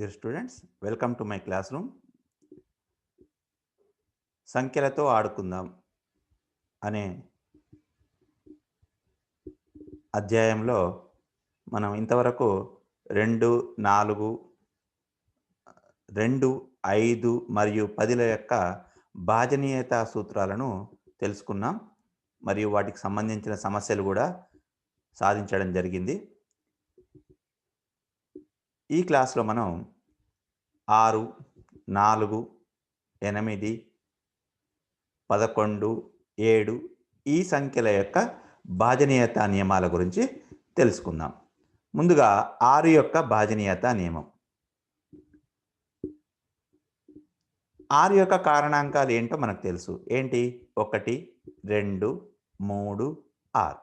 Dear students welcome to my class room సంఖ్యలతో ఆడుకుందాం అనే అధ్యాయంలో మనం ఇంతవరకు రెండు నాలుగు రెండు ఐదు మరియు పదిల యొక్క భాజనీయత సూత్రాలను తెలుసుకున్నాం. మరియు వాటికి సంబంధించిన సమస్యలు కూడా సాధించడం జరిగింది. ఈ క్లాస్లో మనం ఆరు నాలుగు ఎనిమిది పదకొండు ఏడు ఈ సంఖ్యల యొక్క భాజనీయత నియమాల గురించి తెలుసుకుందాం. ముందుగా ఆరు యొక్క భాజనీయత నియమం. ఆరు యొక్క కారణాంకాలు ఏంటో మనకు తెలుసు. ఏంటి? ఒకటి రెండు మూడు ఆరు.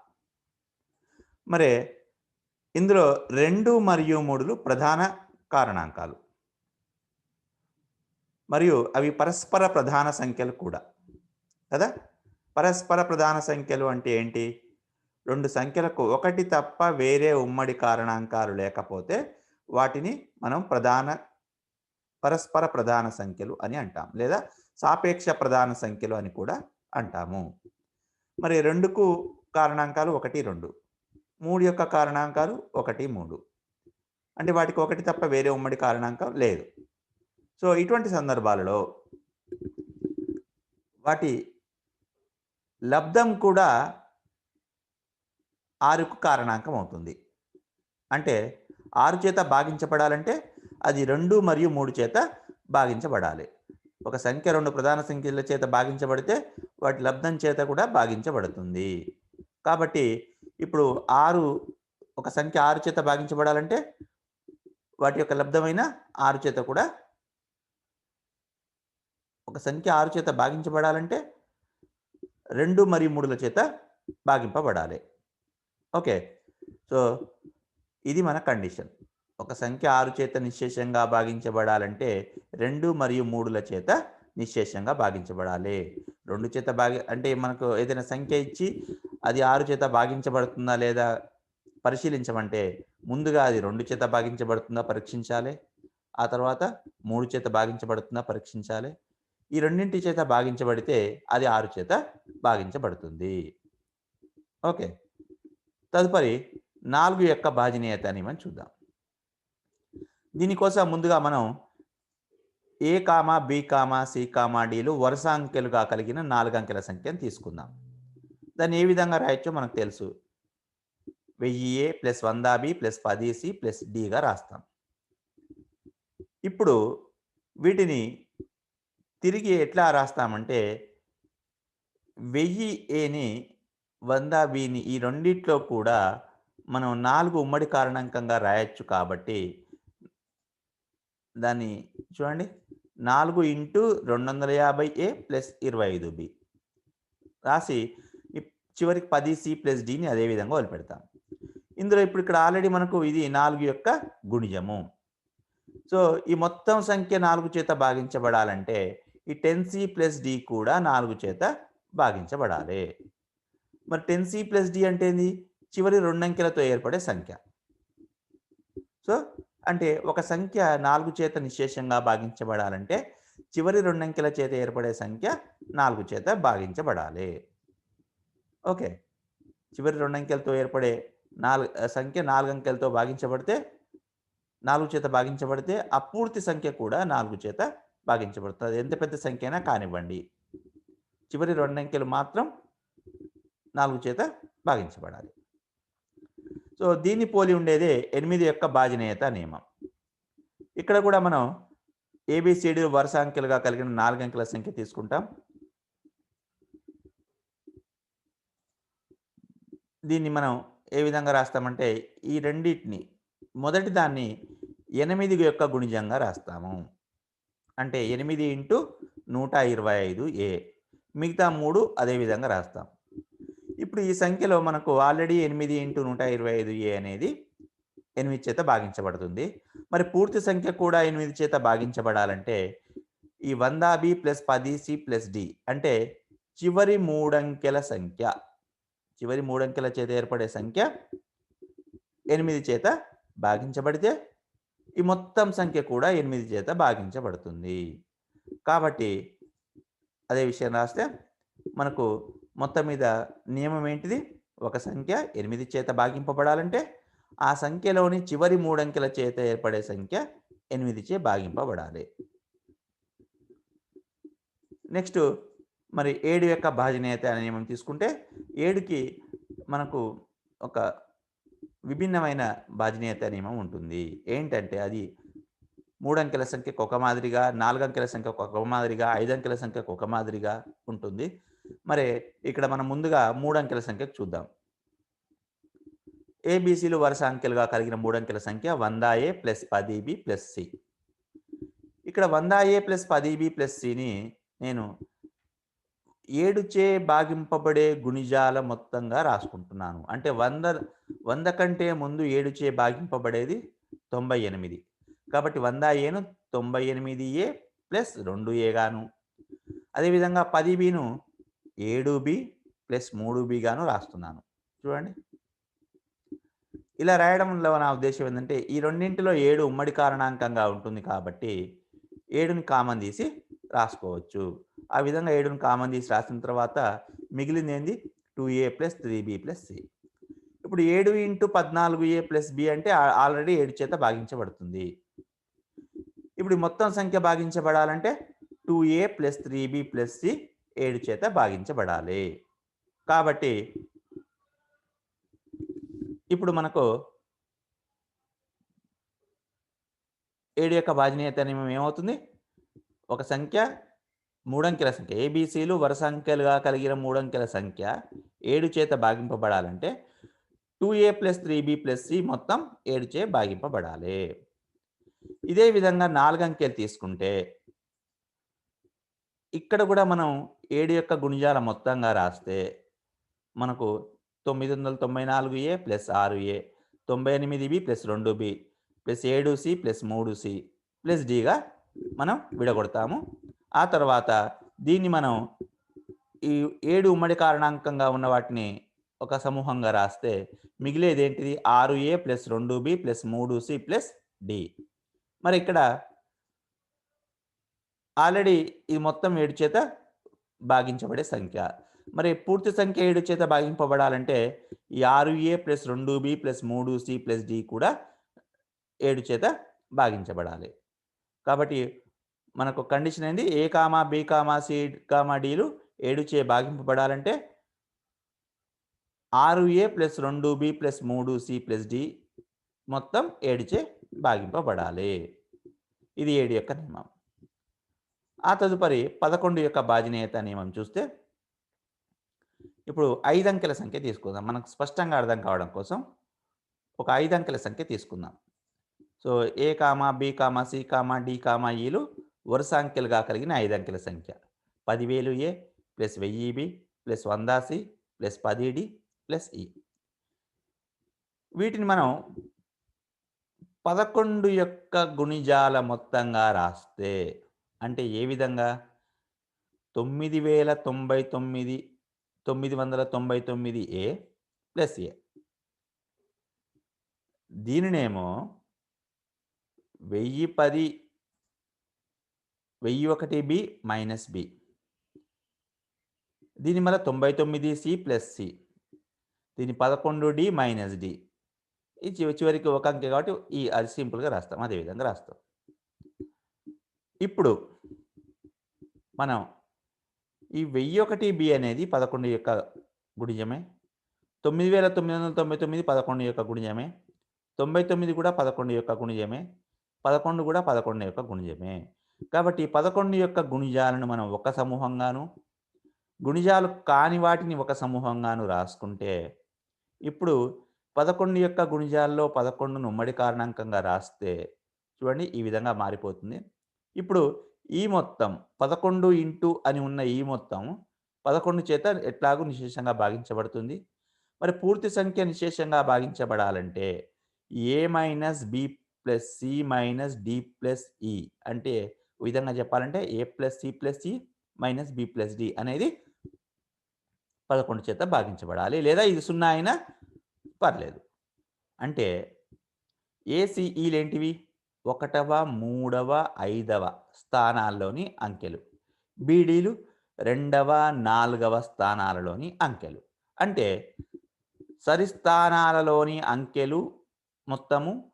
మరి ఇందులో రెండు మరియు మూడులు ప్రధాన కారణాంకాలు. మరియు అవి పరస్పర ప్రధాన సంఖ్యలు కూడా. కదా? పరస్పర ప్రధాన సంఖ్యలు అంటే ఏంటి? రెండు సంఖ్యలకు ఒకటి తప్ప వేరే ఉమ్మడి కారణాంకాలు లేకపోతే వాటిని మనం ప్రధాన పరస్పర ప్రధాన సంఖ్యలు అని అంటాం లేదా సాపేక్ష ప్రధాన సంఖ్యలు అని కూడా అంటాము. మరి రెండుకు కారణాంకాలు ఒకటి రెండు. మూడు యొక్క కారణాంకాలు ఒకటి మూడు. అంటే వాటికి ఒకటి తప్ప వేరే ఉమ్మడి కారణాంకం లేదు. సో ఇటువంటి సందర్భాలలో వాటి లబ్ధం కూడా ఆరుకు కారణాంకం అవుతుంది. అంటే ఆరు చేత భాగించబడాలంటే అది రెండు మరియు మూడు చేత భాగించబడాలి. ఒక సంఖ్య రెండు ప్రధాన సంఖ్యల చేత భాగించబడితే వాటి లబ్ధం చేత కూడా భాగించబడుతుంది. కాబట్టి ఇప్పుడు ఆరు ఒక సంఖ్య ఆరు చేత భాగించబడాలంటే వాటి యొక్క లబ్ధమైన ఆరు చేత కూడా ఒక సంఖ్య ఆరు చేత భాగించబడాలంటే రెండు మరియు మూడుల చేత భాగింపబడాలి. ఓకే. సో ఇది మన కండిషన్. ఒక సంఖ్య ఆరు చేత నిశ్శేషంగా భాగించబడాలంటే రెండు మరియు మూడుల చేత నిశ్శేషంగా భాగించబడాలి. రెండు చేత భాగి అంటే మనకు ఏదైనా సంఖ్య ఇచ్చి అది ఆరు చేత భాగించబడుతుందా లేదా పరిశీలించమంటే ముందుగా అది రెండు చేత భాగించబడుతుందా పరీక్షించాలి. ఆ తర్వాత మూడు చేత భాగించబడుతుందా పరీక్షించాలి. ఈ రెండింటి చేత భాగించబడితే అది ఆరు చేత భాగించబడుతుంది. ఓకే. తదుపరి నాలుగు యొక్క భాజనీయత అని మనం చూద్దాం. దీనికోసం ముందుగా మనం A comma B comma C comma deal వరుస అంకెలుగా కలిగిన నాలుగు అంకెల సంఖ్యను తీసుకుందాం. దాన్ని ఏ విధంగా రాయొచ్చో మనకు తెలుసు. వెయ్యి ఏ ప్లస్ వంద బి ప్లస్ పది సి ప్లస్ డిగా రాస్తాం. ఇప్పుడు వీటిని తిరిగి ఎట్లా రాస్తామంటే వెయ్యి ఏని వంద బిని ఈ రెండిట్లో కూడా మనం నాలుగు ఉమ్మడి కారణాంకంగా రాయొచ్చు కాబట్టి దాన్ని చూడండి. నాలుగు ఇంటూ రెండు వందల యాభై ఏ ప్లస్ ఇరవై ఐదు బి. రాసి చివరికి పది సి ప్లస్ డిని అదేవిధంగా వదిలిపెడతాం. ఇందులో ఇప్పుడు ఇక్కడ ఆల్రెడీ మనకు ఇది నాలుగు యొక్క గుణిజము. సో ఈ మొత్తం సంఖ్య నాలుగు చేత భాగించబడాలంటే ఈ టెన్ సి ప్లస్ డి కూడా నాలుగు చేత భాగించబడాలి. మరి టెన్ సి ప్లస్ డి అంటే ఏంది? చివరి రెండంకెలతో ఏర్పడే సంఖ్య. సో అంటే ఒక సంఖ్య నాలుగు చేత నిశేషంగా భాగించబడాలంటే చివరి రెండంకెల చేత ఏర్పడే సంఖ్య నాలుగు చేత భాగించబడాలి. ఓకే. చివరి రెండంకెలతో ఏర్పడే నాలుగు సంఖ్య నాలుగు అంకెలతో భాగించబడితే నాలుగు చేత భాగించబడితే ఆ పూర్తి సంఖ్య కూడా నాలుగు చేత భాగించబడుతుంది. ఎంత పెద్ద సంఖ్య అయినా కానివ్వండి. చివరి రెండు అంకెలు మాత్రం నాలుగు చేత భాగించబడాలి. సో దీన్ని పోలి ఉండేదే ఎనిమిది యొక్క భాజనీయత నియమం. ఇక్కడ కూడా మనం ఏబిసిడి వరుస అంకెలుగా కలిగిన నాలుగు అంకెల సంఖ్య తీసుకుంటాం. దీన్ని మనం ఏ విధంగా రాస్తామంటే ఈ రెండింటిని మొదటి దాన్ని ఎనిమిది యొక్క గుణిజంగా రాస్తాము. అంటే ఎనిమిది ఇంటూ నూట ఇరవై ఐదు ఏ. మిగతా మూడు అదేవిధంగా రాస్తాం. ఇప్పుడు ఈ సంఖ్యలో మనకు ఆల్రెడీ ఎనిమిది ఇంటూ నూట ఇరవై ఐదు ఏ అనేది ఎనిమిది చేత భాగించబడుతుంది. మరి పూర్తి సంఖ్య కూడా ఎనిమిది చేత భాగించబడాలంటే ఈ వంద బి ప్లస్ పది సి ప్లస్ డి అంటే చివరి మూడంకెల సంఖ్య. చివరి మూడంకెల చేత ఏర్పడే సంఖ్య ఎనిమిది చేత భాగించబడితే ఈ మొత్తం సంఖ్య కూడా ఎనిమిది చేత భాగించబడుతుంది. కాబట్టి అదే విషయం రాస్తే మనకు మొత్తం మీద నియమం ఏంటిది? ఒక సంఖ్య ఎనిమిది చేత భాగింపబడాలంటే ఆ సంఖ్యలోని చివరి మూడంకెల చేత ఏర్పడే సంఖ్య ఎనిమిది చే భాగింపబడాలి. నెక్స్ట్ మరి ఏడు యొక్క భాజనీయత అనే నియమం తీసుకుంటే ఏడుకి మనకు ఒక విభిన్నమైన భాజనీయత నియమం ఉంటుంది. ఏంటంటే అది మూడంకెల సంఖ్యకు ఒక మాదిరిగా నాలుగంకెల సంఖ్యకు ఒక మాదిరిగా ఐదంకెల సంఖ్యకు ఒక మాదిరిగా ఉంటుంది. మరి ఇక్కడ మనం ముందుగా మూడంకెల సంఖ్యకు చూద్దాం. ఏబీసీలు వరుస అంకెలుగా కలిగిన మూడంకెల సంఖ్య వంద ఏ ప్లస్ పది బి ప్లస్ సి. ఇక్కడ వంద ఏ ప్లస్ పది బి ప్లస్ సిని నేను ఏడుచే భాగింపబడే గుణిజాల మొత్తంగా రాసుకుంటున్నాను. అంటే వంద వంద కంటే ముందు ఏడుచే భాగింపబడేది తొంభై ఎనిమిది. కాబట్టి వంద ఏను తొంభై ఎనిమిది ఏ ప్లస్ రెండు ఏ గాను. అదేవిధంగా పది బిను ఏడు బి ప్లస్ మూడు బి గాను రాస్తున్నాను. చూడండి. ఇలా రాయడంలో నా ఉద్దేశం ఏంటంటే ఈ రెండింటిలో ఏడు ఉమ్మడి కారణాంకంగా ఉంటుంది కాబట్టి ఏడుని కామన్ తీసి రాసుకోవచ్చు. ఆ విధంగా ఏడుని కామన్ తీసి రాసిన తర్వాత మిగిలింది ఏంది two A plus three B plus C. ఇప్పుడు ఏడు ఇంటూ పద్నాలుగు ఏ ప్లస్ బి అంటే ఆల్రెడీ ఏడు చేత భాగించబడుతుంది. ఇప్పుడు మొత్తం సంఖ్య భాగించబడాలంటే two A plus three B plus C ఏడు చేత భాగించబడాలి. కాబట్టి ఇప్పుడు మనకు ఏడు యొక్క భాజనీయత నియమం ఏమవుతుంది? ఒక సంఖ్య మూడంకెల సంఖ్య. ఏబీసీలు వరుస అంకెలుగా కలిగిన మూడంకెల సంఖ్య ఏడు చేత భాగింపబడాలంటే two A plus three B plus C మొత్తం ఏడు చే భాగింపబడాలి. ఇదే విధంగా నాలుగు అంకెలు తీసుకుంటే ఇక్కడ కూడా మనం ఏడు యొక్క గుణిజాల మొత్తంగా రాస్తే మనకు తొమ్మిది వందల తొంభై నాలుగు ఏ ప్లస్ ఆరు ఏ తొంభై ఎనిమిది బి ప్లస్ రెండు బి ప్లస్ ఏడు సి ప్లస్ మూడు సి ప్లస్ డిగా మనం విడగొడతాము. ఆ తర్వాత దీన్ని మనం ఈ ఏడు ఉమ్మడి కారణాంకంగా ఉన్న వాటిని ఒక సమూహంగా రాస్తే మిగిలేది ఏంటిది? ఆరు ఏ ప్లస్ రెండు బి ప్లస్ మూడు సి ప్లస్ డి. మరి ఇక్కడ ఆల్రెడీ ఇది మొత్తం ఏడు చేత భాగించబడే సంఖ్య. మరి పూర్తి సంఖ్య ఏడు చేత భాగింపబడాలంటే ఈ ఆరు ఏ ప్లస్ రెండు బి ప్లస్ మూడు సి ప్లస్ డి కూడా ఏడు చేత భాగించబడాలి. కాబట్టి మనకు కండిషన్ ఏంది? A comma B comma C comma deal ఏడు చే భాగింపబడాలంటే ఆరు ఏ ప్లస్ రెండు బి ప్లస్ మూడు సి ప్లస్ డి మొత్తం ఏడుచే భాగింపబడాలి. ఇది ఏడు యొక్క నియమం. ఆ తదుపరి పదకొండు యొక్క బాధ్యనీయత నియమం చూస్తే ఇప్పుడు ఐదు అంకెల సంఖ్య తీసుకుందాం. మనకు స్పష్టంగా అర్థం కావడం కోసం ఒక ఐదు అంకెల సంఖ్య తీసుకుందాం. So A comma B comma C comma D comma e ఈలు వరుస అంకెలుగా కలిగిన ఐదు అంకెల సంఖ్య. పదివేలు ఏ ప్లస్ వెయ్యి బి ప్లస్ వంద సి ప్లస్ పది డి ప్లస్ ఈ. వీటిని మనం పదకొండు యొక్క గుణిజాల మొత్తంగా రాస్తే అంటే ఏ విధంగా? తొమ్మిది వేల తొంభై తొమ్మిది తొమ్మిది వందల తొంభై తొమ్మిది ఏ ప్లస్ ఏ. దీనినేమో వెయ్యి పది వెయ్యి ఒకటి బి మైనస్ బి. దీని మళ్ళీ తొంభై తొమ్మిది సి ప్లస్ సి. దీని పదకొండు డి మైనస్ డి. ఈ చివ చివరికి ఒక అంకె కాబట్టి ఈ అది సింపుల్గా రాస్తాం అదే విధంగా రాస్తాం. ఇప్పుడు మనం ఈ వెయ్యి ఒకటి బి అనేది పదకొండు యొక్క గుణిజమే తొమ్మిది వేల తొమ్మిది వందల తొంభై తొమ్మిది పదకొండు యొక్క గుణిజమే తొంభై తొమ్మిది కూడా పదకొండు యొక్క గుణిజమే పదకొండు కూడా పదకొండు యొక్క గుణిజమే. కాబట్టి ఈ పదకొండు యొక్క గుణిజాలను మనం ఒక సమూహంగాను గుణిజాలు కాని వాటిని ఒక సమూహంగాను రాసుకుంటే ఇప్పుడు పదకొండు యొక్క గుణిజాల్లో పదకొండును ఉమ్మడి కారణాంకంగా రాస్తే చూడండి ఈ విధంగా మారిపోతుంది. ఇప్పుడు ఈ మొత్తం పదకొండు ఇంటూ అని ఉన్న ఈ మొత్తం పదకొండు చేత ఎట్లాగూ నిశేషంగా భాగించబడుతుంది. మరి పూర్తి సంఖ్య నిశేషంగా భాగించబడాలంటే A minus B plus C minus D plus E అంటే విధంగా చెప్పాలంటే A plus C plus C minus B plus D అనేది పదకొండు చేత భాగించబడాలి. లేదా ఇది సున్నా అయినా పర్లేదు. అంటే ఏసీఈలు e ఏంటివి? ఒకటవ మూడవ ఐదవ స్థానాల్లోని అంకెలు. బీడీలు రెండవ నాలుగవ స్థానాలలోని అంకెలు. అంటే సరిస్థానాలలోని అంకెలు మొత్తము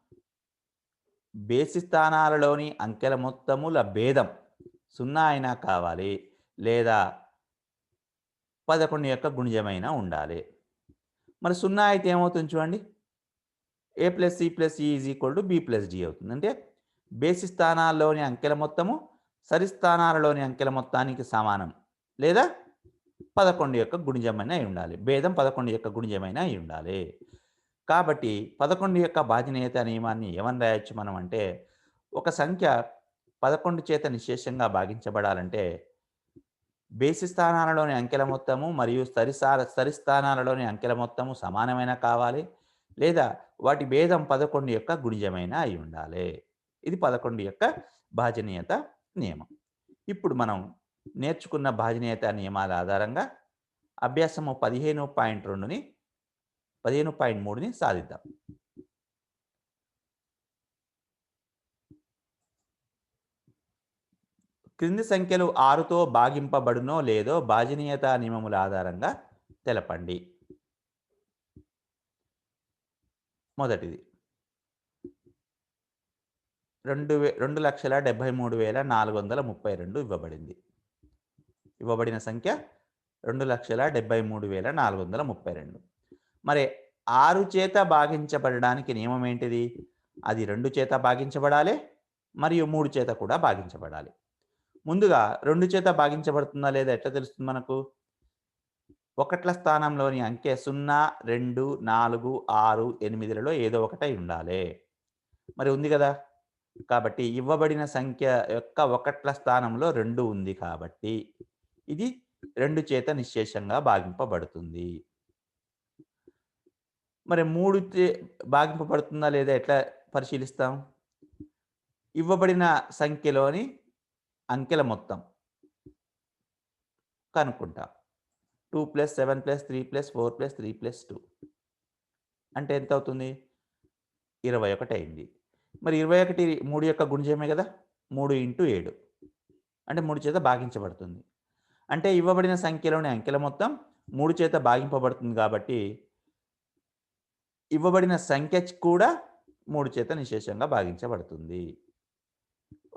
బేసి స్థానాలలోని అంకెల మొత్తముల భేదం సున్నా అయినా కావాలి లేదా పదకొండు యొక్క గుణజమైనా ఉండాలి. మరి సున్నా అయితే ఏమవుతుంది చూడండి? A plus C plus E is equal to B plus D అవుతుంది. అంటే బేసి స్థానాల్లోని అంకెల మొత్తము సరి స్థానాలలోని అంకెల మొత్తానికి సమానం లేదా పదకొండు యొక్క గుణిజమైన అయి ఉండాలి. భేదం పదకొండు యొక్క గుణిజమైన అయి ఉండాలి. కాబట్టి పదకొండు యొక్క బాధినేత నియమాన్ని ఏమని రాయొచ్చు మనం అంటే ఒక సంఖ్య పదకొండు చేత నిశేషంగా భాగించబడాలంటే బేసి స్థానాలలోని అంకెల మొత్తము మరియు సరిసార సరిస్థానాలలోని అంకెల మొత్తము సమానమైన కావాలి లేదా వాటి భేదం పదకొండు యొక్క గుణిజమైన అయి ఉండాలి. ఇది పదకొండు యొక్క భాజనీయత నియమం. ఇప్పుడు మనం నేర్చుకున్న భాజనీయత నియమాల ఆధారంగా అభ్యాసము పదిహేను పాయింట్ రెండుని పదిహేను పాయింట్ మూడుని సాధిద్దాం. క్రింది సంఖ్యలు ఆరుతో భాగింపబడునో లేదో భాజనీయత నియమముల ఆధారంగా తెలపండి. మొదటిది. రెండు వే రెండు లక్షల డెబ్బై మూడు వేల నాలుగు వందల ముప్పై రెండు ఇవ్వబడింది. ఇవ్వబడిన సంఖ్య రెండు లక్షల డెబ్బై మూడు వేల నాలుగు వందల ముప్పై రెండు. మరి ఆరు చేత భాగించబడడానికి నియమం ఏంటిది? అది రెండు చేత భాగించబడాలి మరియు మూడు చేత కూడా భాగించబడాలి. ముందుగా రెండు చేత భాగించబడుతుందా లేదా ఎట్లా తెలుస్తుంది మనకు? ఒకట్ల స్థానంలోని అంకె సున్నా రెండు నాలుగు ఆరు ఎనిమిదిలలో ఏదో ఒకటై ఉండాలి. మరి ఉంది కదా? కాబట్టి ఇవ్వబడిన సంఖ్య యొక్క ఒకట్ల స్థానంలో రెండు ఉంది కాబట్టి ఇది రెండు చేత నిశ్శేషంగా భాగింపబడుతుంది. మరి మూడు చే భాగింపబడుతుందా లేదా ఎట్లా పరిశీలిస్తాం? ఇవ్వబడిన సంఖ్యలోని అంకెల మొత్తం కనుక్కుంటాం. Two plus seven plus three plus four plus three plus two. అంటే ఎంత అవుతుంది? ఇరవై ఒకటి అయింది. మరి ఇరవై ఒకటి మూడు యొక్క గుణజమే కదా? మూడు ఇంటూ ఏడు. అంటే మూడు చేత భాగించబడుతుంది. అంటే ఇవ్వబడిన సంఖ్యలోని అంకెల మొత్తం మూడు చేత భాగింపబడుతుంది కాబట్టి ఇవ్వబడిన సంఖ్య కూడా మూడు చేత నిశేషంగా భాగించబడుతుంది.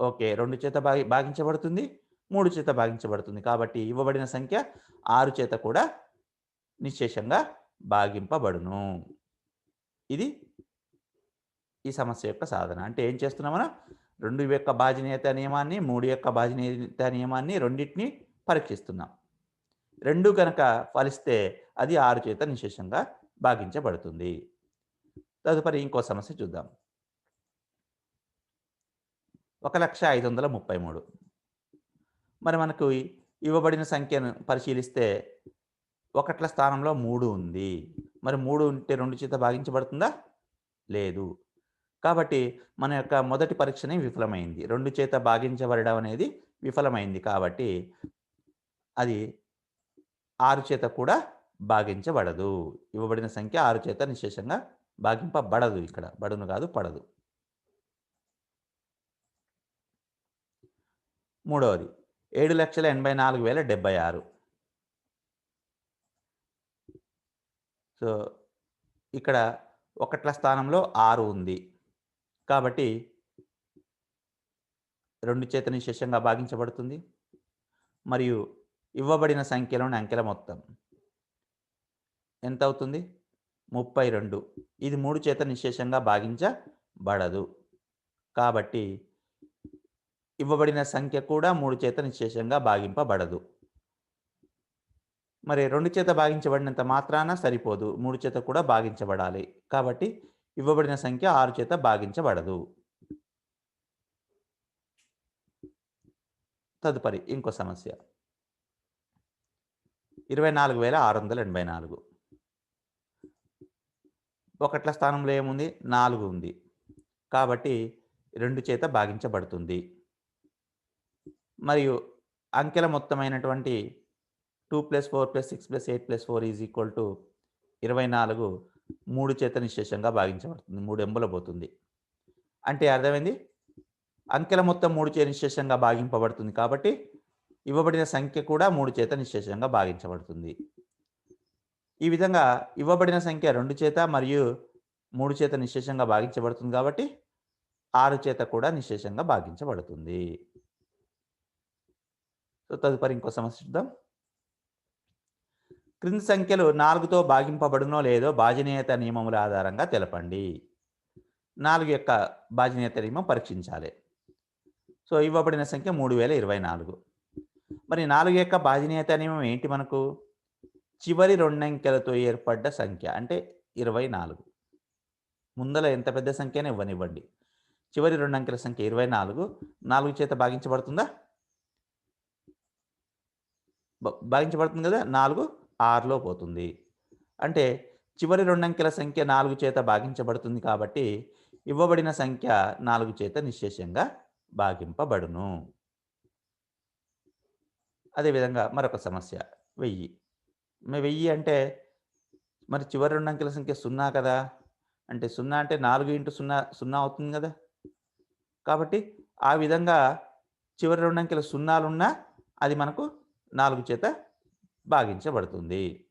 ఓకే రెండు చేత భాగి భాగించబడుతుంది మూడు చేత భాగించబడుతుంది. కాబట్టి ఇవ్వబడిన సంఖ్య ఆరు చేత కూడా నిశేషంగా భాగింపబడును. ఇది ఈ సమస్య యొక్క సాధన. అంటే ఏం చేస్తున్నాం మనం? రెండు యొక్క భాజనీయత నియమాన్ని మూడు యొక్క భాజనీయత నియమాన్ని రెండింటిని పరీక్షిస్తున్నాం. రెండు కనుక ఫలిస్తే అది ఆరు చేత నిశేషంగా భాగించబడుతుంది. తదుపరి ఇంకో సమస్య చూద్దాం. ఒక లక్ష ఐదు వందల ముప్పై మూడు. మరి మనకు ఇవ్వబడిన సంఖ్యను పరిశీలిస్తే ఒకట్ల స్థానంలో మూడు ఉంది. మరి మూడు ఉంటే రెండు చేత భాగించబడుతుందా? లేదు. కాబట్టి మన యొక్క మొదటి పరీక్షనే విఫలమైంది. రెండు చేత భాగించబడడం అనేది విఫలమైంది కాబట్టి అది ఆరు చేత కూడా భాగించబడదు. ఇవ్వబడిన సంఖ్య ఆరు చేత నిశేషంగా భాగింపబడదు ఇక్కడ. బడును కాదు పడదు. మూడవది ఏడు లక్షల ఎనభై నాలుగు వేల డెబ్బై ఆరు. సో ఇక్కడ ఒకట్ల స్థానంలో ఆరు ఉంది. కాబట్టి రెండు చేత నిశేషంగా భాగించబడుతుంది. మరియు ఇవ్వబడిన సంఖ్యలోని అంకెల మొత్తం. ఎంత అవుతుంది ముప్పై రెండు. ఇది మూడు చేత నిశేషంగా భాగించబడదు. కాబట్టి ఇవ్వబడిన సంఖ్య కూడా మూడు చేత నిశేషంగా భాగింపబడదు. మరి రెండు చేత భాగించబడినంత మాత్రాన సరిపోదు. మూడు చేత కూడా భాగించబడాలి. కాబట్టి ఇవ్వబడిన సంఖ్య ఆరు చేత భాగించబడదు. తదుపరి ఇంకో సమస్య. ఇరవై నాలుగు వేల ఆరు వందల ఎనభై నాలుగు. ఒకట్ల స్థానంలో ఏముంది? నాలుగు ఉంది కాబట్టి రెండు చేత భాగించబడుతుంది. మరియు అంకెల మొత్తమైనటువంటి two plus four plus six plus eight plus four is equal to ఇరవై నాలుగు. మూడు చేత నిశేషంగా భాగించబడుతుంది. మూడు ఎంబుల పోతుంది. అంటే అర్థమైంది? అంకెల మొత్తం మూడు చేత నిశేషంగా భాగింపబడుతుంది కాబట్టి ఇవ్వబడిన సంఖ్య కూడా మూడు చేత నిశేషంగా భాగించబడుతుంది. ఈ విధంగా ఇవ్వబడిన సంఖ్య రెండు చేత మరియు మూడు చేత నిశ్శేషంగా భాగించబడుతుంది కాబట్టి ఆరు చేత కూడా నిశ్శేషంగా భాగించబడుతుంది. సో తదుపరి ఇంకో సమస్య చూద్దాం. క్రింది సంఖ్యలు నాలుగుతో భాగింపబడునో లేదో భాజనీయత నియమముల ఆధారంగా తెలపండి. నాలుగు యొక్క బాజనీయత నియమం పరీక్షించాలి. సో ఇవ్వబడిన సంఖ్య మూడు వేల ఇరవై నాలుగు. మరి నాలుగు యొక్క భాజనీయత నియమం ఏంటి మనకు? చివరి రెండంకెలతో ఏర్పడ్డ సంఖ్య అంటే ఇరవై నాలుగు ముందల ఎంత పెద్ద సంఖ్యనే ఇవ్వనివ్వండి. చివరి రెండు అంకెల సంఖ్య ఇరవై నాలుగు నాలుగు చేత భాగించబడుతుందా? భాగించబడుతుంది కదా? నాలుగు ఆరులో పోతుంది. అంటే చివరి రెండు అంకెల సంఖ్య నాలుగు చేత భాగించబడుతుంది కాబట్టి ఇవ్వబడిన సంఖ్య నాలుగు చేత నిశ్శేషంగా భాగింపబడును. అదేవిధంగా మరొక సమస్య వెయ్యి. మరి వెయ్యి అంటే మరి చివరి రెండు అంకెల సంఖ్య సున్నా కదా. అంటే సున్నా అంటే నాలుగు ఇంటూ సున్నా సున్నా అవుతుంది కదా. కాబట్టి ఆ విధంగా చివరి రెండు అంకెల సున్నాలున్నా అది మనకు నాలుగు చేత భాగించబడుతుంది.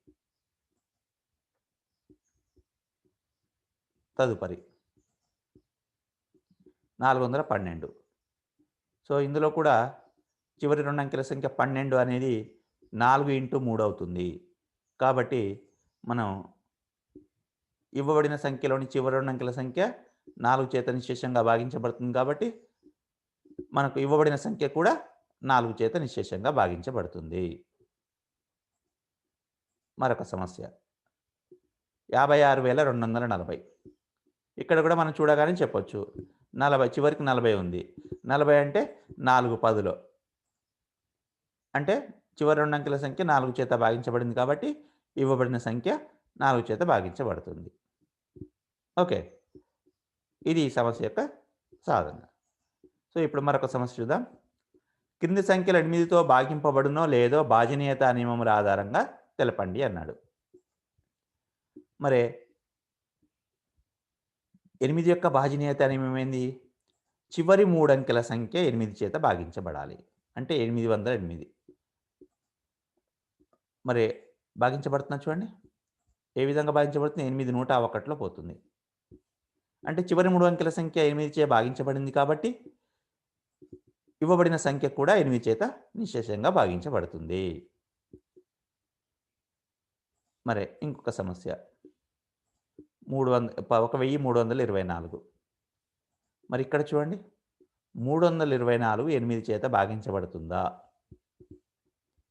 తదుపరి నాలుగు వందల పన్నెండు. సో ఇందులో కూడా చివరి రెండు అంకెల సంఖ్య పన్నెండు అనేది నాలుగు ఇంటూ మూడు అవుతుంది. కాబట్టి మనం ఇవ్వబడిన సంఖ్యలోని చివరి రెండు అంకెల సంఖ్య నాలుగు చేత నిశేషంగా భాగించబడుతుంది కాబట్టి మనకు ఇవ్వబడిన సంఖ్య కూడా నాలుగు చేత నిశేషంగా భాగించబడుతుంది. మరొక సమస్య. యాభై ఆరు వేల రెండు వందల నలభై. ఇక్కడ కూడా మనం చూడగానే చెప్పొచ్చు. నలభై చివరికి నలభై ఉంది. నలభై అంటే నాలుగు పదులో. అంటే చివరి రెండు అంకెల సంఖ్య నాలుగు చేత భాగించబడింది కాబట్టి ఇవ్వబడిన సంఖ్య నాలుగు చేత భాగించబడుతుంది. ఓకే. ఇది ఈ సమస్య యొక్క సాధన. సో ఇప్పుడు మరొక సమస్య చూద్దాం. క్రింది సంఖ్యలు ఎనిమిదితో భాగింపబడునో లేదో భాజనీయత నియమముల ఆధారంగా తెలపండి అన్నాడు. మరి ఎనిమిది యొక్క భాజనీయత నియమం ఏంది? చివరి మూడు అంకెల సంఖ్య ఎనిమిది చేత భాగించబడాలి. అంటే ఎనిమిది వందల ఎనిమిది. మరి భాగించబడుతున్నా చూడండి. ఏ విధంగా భాగించబడుతుంది? ఎనిమిది నూట ఒకటిలో పోతుంది. అంటే చివరి మూడు అంకెల సంఖ్య ఎనిమిది చే భాగించబడింది కాబట్టి ఇవ్వబడిన సంఖ్య కూడా ఎనిమిది చేత నిశేషంగా భాగించబడుతుంది. మరి ఇంకొక సమస్య. మూడు వంద ఒక వెయ్యి మూడు వందల ఇరవై నాలుగు. మరి ఇక్కడ చూడండి. మూడు వందల ఇరవై నాలుగు ఎనిమిది చేత భాగించబడుతుందా?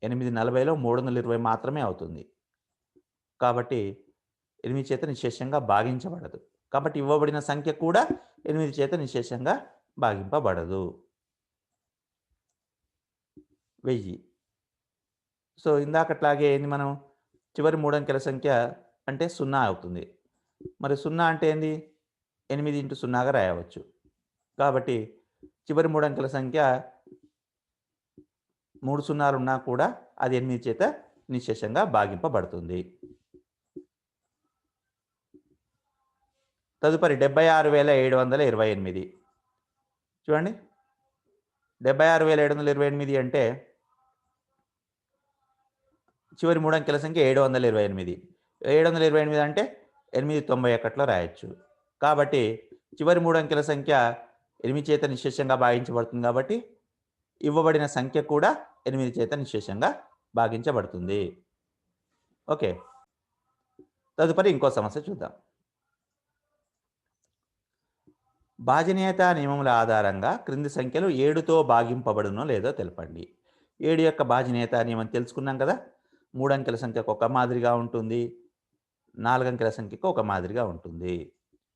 ఎనిమిది నలభైలో మూడు వందల ఇరవై మాత్రమే అవుతుంది. కాబట్టి ఎనిమిది చేత నిశేషంగా భాగించబడదు. కాబట్టి ఇవ్వబడిన సంఖ్య కూడా ఎనిమిది చేత నిశేషంగా భాగింపబడదు. వెయ్యి. సో ఇందాకట్లాగే ఏంది మనం? చివరి మూడు అంకెల సంఖ్య అంటే సున్నా అవుతుంది. మరి సున్నా అంటే ఏంది? ఎనిమిది ఇంటూ సున్నాగా రాయవచ్చు. కాబట్టి చివరి మూడు అంకెల సంఖ్య మూడు సున్నాలు ఉన్నా కూడా అది ఎనిమిది చేత నిశేషంగా భాగింపబడుతుంది. తదుపరి డెబ్బై ఆరు వేల ఏడు వందల ఇరవై ఎనిమిది. చూడండి. డెబ్బై ఆరు వేల ఏడు వందల ఇరవై ఎనిమిది అంటే చివరి మూడు అంకెల సంఖ్య ఏడు వందల ఇరవై ఎనిమిది. ఏడు వందల ఇరవై ఎనిమిది అంటే ఎనిమిది తొంభై ఒకటిలో రాయొచ్చు. కాబట్టి చివరి మూడు అంకెల సంఖ్య ఎనిమిది చేత నిశేషంగా భాగించబడుతుంది కాబట్టి ఇవ్వబడిన సంఖ్య కూడా ఎనిమిది చేత నిశేషంగా భాగించబడుతుంది. ఓకే. తదుపరి ఇంకో సమస్య చూద్దాం. భాజనీయత నియమముల ఆధారంగా క్రింది సంఖ్యలు ఏడుతో భాగింపబడునో లేదో తెలపండి. ఏడు యొక్క భాజనీయత నియమం తెలుసుకున్నాం కదా? మూడు అంకెల సంఖ్యకు ఒక మాదిరిగా ఉంటుంది. నాలుగంకెల సంఖ్యకు ఒక మాదిరిగా ఉంటుంది.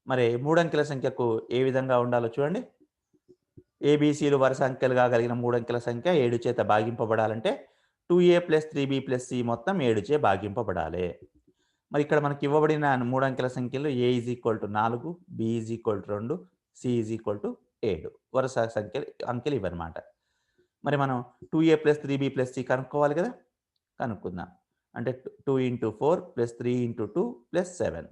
మరి మూడు అంకెల సంఖ్యకు ఏ విధంగా ఉండాలో చూడండి. ఏబీసీలు వరుస అంకెలుగా కలిగిన మూడు అంకెల సంఖ్య ఏడు చేత భాగింపబడాలంటే two A plus three B plus C మొత్తం ఏడు చే భాగింపబడాలి. మరి ఇక్కడ మనకి ఇవ్వబడిన మూడు అంకెల సంఖ్యలు ఏ ఈజ్ ఈక్వల్ టు నాలుగు బి ఈజ్ ఈక్వల్ టు రెండు సి ఈజ్ ఈక్వల్ టు ఏడు. వరుస సంఖ్యలు అంకెలు ఇవన్నమాట మరి మనం two A plus three B plus C కనుక్కోవాలి కదా? కనుక్కుందాం. అంటే two into four plus three into two plus seven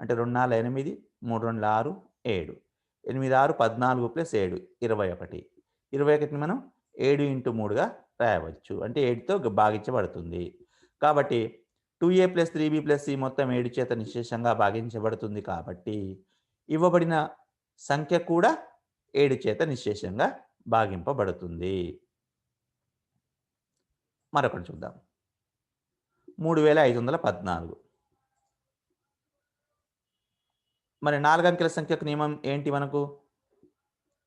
అంటే రెండు నాలుగు ఎనిమిది మూడు రెండు ఆరు ఏడు. ఎనిమిది ఆరు పద్నాలుగు ప్లస్ ఏడు ఇరవై ఒకటి ఇరవై ఒకటిని మనం ఏడు ఇంటూ మూడుగా రాయవచ్చు. అంటే ఏడుతో భాగించబడుతుంది. కాబట్టి two A plus three B plus C మొత్తం ఏడు చేత నిశేషంగా భాగించబడుతుంది కాబట్టి ఇవ్వబడిన సంఖ్య కూడా ఏడు చేత నిశేషంగా భాగింపబడుతుంది. మరొకటి చూద్దాం. మూడు వేల ఐదు వందల పద్నాలుగు. మరి నాలుగంకెల సంఖ్యకు నియమం ఏంటి మనకు?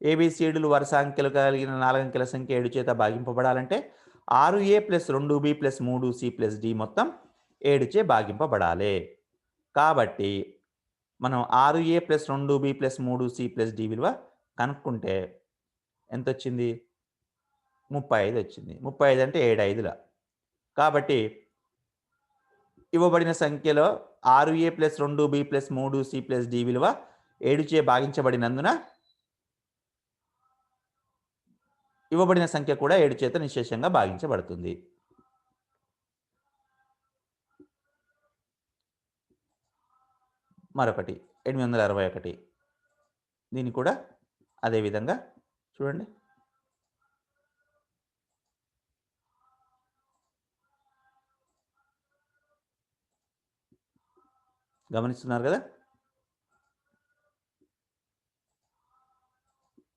ఏబిసిడీలు వరుస అంకెలు కలిగిన నాలుగంకెల సంఖ్య ఏడు చేత భాగింపబడాలంటే ఆరు ఏ ప్లస్ రెండు బి ప్లస్ మూడు సి ప్లస్ డి మొత్తం ఏడు చే భాగింపబడాలి. కాబట్టి మనం ఆరు ఏ ప్లస్ రెండు బి ప్లస్ మూడు సి ప్లస్ డి విలువ కనుక్కుంటే ఎంత వచ్చింది ముప్పై ఐదు వచ్చింది. ముప్పై ఐదు అంటే ఏడు ఐదుల. కాబట్టి ఇవ్వబడిన సంఖ్యలో ఆరు ఏ ప్లస్ రెండు బి ప్లస్ మూడు సి ప్లస్ డి విలువ ఏడు చే భాగించబడినందున ఇవ్వబడిన సంఖ్య కూడా ఏడు చేత నిశేషంగా భాగించబడుతుంది. మరొకటి ఎనిమిది వందల అరవై ఒకటి. దీన్ని కూడా అదేవిధంగా చూడండి. గమనిస్తున్నారు కదా?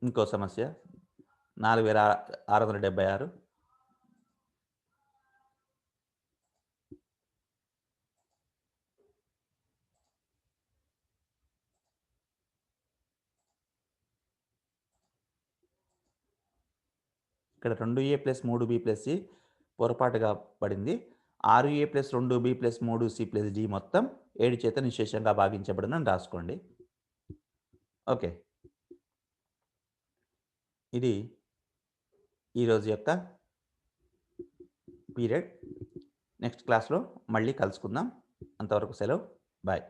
ఇంకో సమస్య. నాలుగు వేల ఆరు వందల డెబ్బై ఆరు. ఇక్కడ రెండు ఏ ప్లస్ మూడు బి ప్లస్ సి పొరపాటుగా పడింది. ఆరు ఏ ప్లస్ రెండు బి ప్లస్ మూడు సి ప్లస్ డి మొత్తం ఏడు చేత నిశేషంగా భావించబడిన రాసుకోండి. ఓకే. ఇది ఈరోజు యొక్క పీరియడ్. నెక్స్ట్ క్లాస్లో మళ్ళీ కలుసుకుందాం. అంతవరకు సెలవు. బాయ్.